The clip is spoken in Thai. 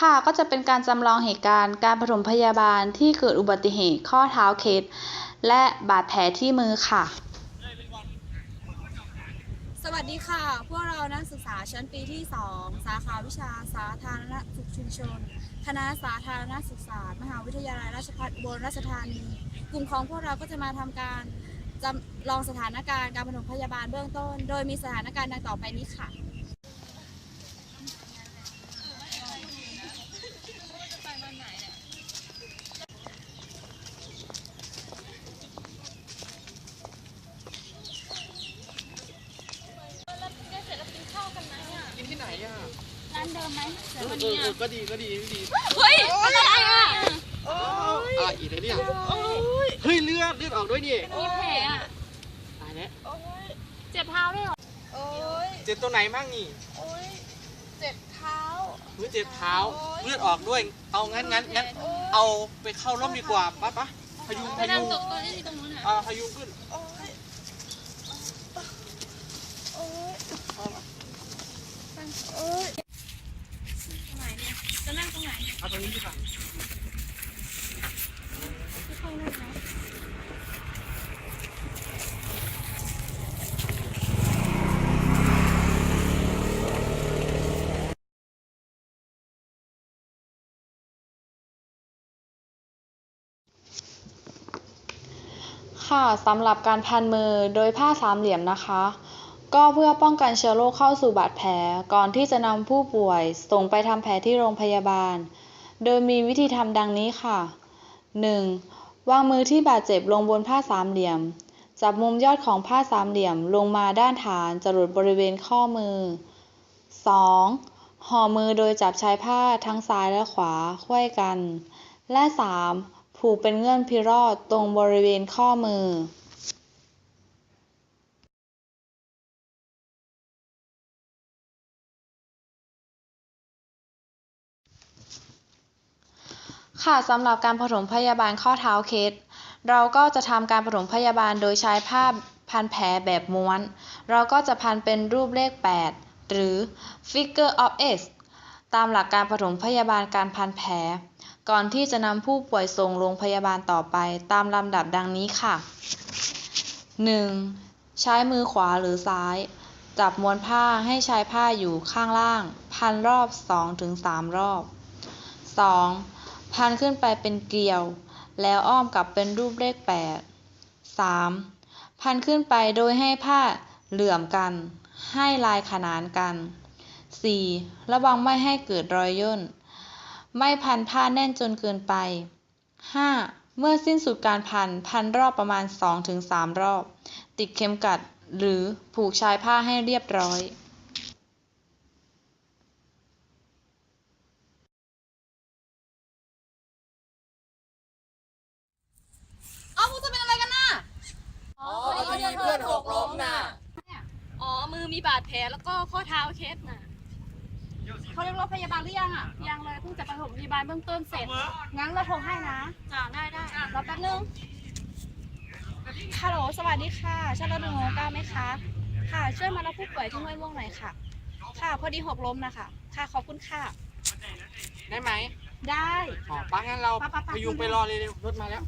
ค่ะก็จะเป็นการจำลองเหตุการณ์ การปฐมพยาบาลที่เกิดอุบัติเหตุข้อเท้าเคล็ดและบาดแผลที่มือค่ะ สวัสดีค่ะ พวกเรานักศึกษาชั้นปีที่ 2 สาขาวิชาสาธารณสุขชุมชน คณะสาธารณสุขศาสตร์มหาวิทยาลัยราชภัฏอุบลราชธานี กลุ่มของพวกเราก็จะมาทำการจำลองสถานการณ์การปฐมพยาบาลเบื้องต้น โดยมีสถานการณ์ดังต่อไปนี้ค่ะ กินที่ไหนอะ ร้านเดิ มไหมเออเออเออก็ดีก็ดีก็ดีเฮ้ยอะไรอะอะไรอีกแล้วเนี่ยเฮ้ยเลือดเลือดออกด้วยนี่มีแผลอะตายแล้วเจ็บเท้าด้วยเหรอโอ้ยเจ็บตรงไหนมั่งนี่โอ้ยเจ็บเท้าเฮ้ยเจ็บเท้าเลือดออกด้วย เอางั้นงั้นงั้นเอาไปเข้าร่มดีกว่าปะปะพยุงพยุงตกตัวที่ตรงนู้นอะ อ่าพยุงขึ้นโอ้ยโอ้ยเอามาโอ้ย ตรงไหนเนี่ยจะนั่งตรงไหนเอาตรงนี้ดีกว่าค่อยนั่งนะค่ะสำหรับการพันมือโดยผ้าสามเหลี่ยมนะคะ ก็เพื่อป้องกันเชื้อโรคเข้าสู่บาดแผลก่อนที่จะนำผู้ป่วยส่งไปทำแผลที่โรงพยาบาล โดยมีวิธีทำดังนี้ค่ะ 1. วางมือที่บาดเจ็บลงบนผ้าสามเหลี่ยม จับมุมยอดของผ้าสามเหลี่ยมลงมาด้านฐานจรดบริเวณข้อมือ 2. ห่อมือโดยจับชายผ้าทั้งซ้ายและขวาไขว้กัน และ 3. ผูกเป็นเงื่อนพิรอดตรงบริเวณข้อมือ ค่ะสำหรับการปฐมพยาบาลข้อเท้าเคส เราก็จะทำการปฐมพยาบาลโดยใช้ผ้าพันแผลแบบม้วน เราก็จะพันเป็นรูปเลข 8 หรือ figure of eight ตามหลักการปฐมพยาบาลการพันแผล ก่อนที่จะนำผู้ป่วยส่งโรงพยาบาลต่อไป ตามลำดับดังนี้ค่ะ 1. ใช้มือขวาหรือซ้าย จับม้วนผ้าให้ชายผ้าอยู่ข้างล่าง พันรอบ 2-3 รอบ 2. พันขึ้นไปเป็นเกลียว แล้วอ้อมกลับเป็นรูปเลข8 3. พันขึ้นไปโดยให้ผ้าเหลื่อมกัน ให้ลายขนานกัน 4. ระวังไม่ให้เกิดรอยย่น ไม่พันผ้าแน่นจนเกินไป 5. เมื่อสิ้นสุดการพัน พันรอบประมาณ 2-3 รอบ ติดเข็มกัดหรือผูกชายผ้าให้เรียบร้อย เอ้ามึงจะเป็นอะไรกันน่ะอ๋อพอดีเพื่อนหกล้มน่ะ อ๋อ มือมีบาดแผลแล้วก็ข้อเท้าเคสน่ะเขาเรียกรถพยาบาลหรือยังอะ ยังเลยเพิ่งจะปฐมพยาบาลเบื้องต้นเสร็จ งั้นเราโทรให้นะจ้าได้ได้รอแป๊บนึง ฮัลโหล สวัสดีค่ะชั้นรถหนึ่งหกเก้าไหมคะ ค่ะ ช่วยมารับผู้ป่วยที่ห้วยม่วงหน่อยค่ะ ค่ะ พอดีหกล้มนะคะ ค่ะ ขอบคุณค่ะ ได้ไหม ได้ อ๋อป้างั้นเราไปไปไปพยุงไปรอเลยเร็วรถมาแล้ว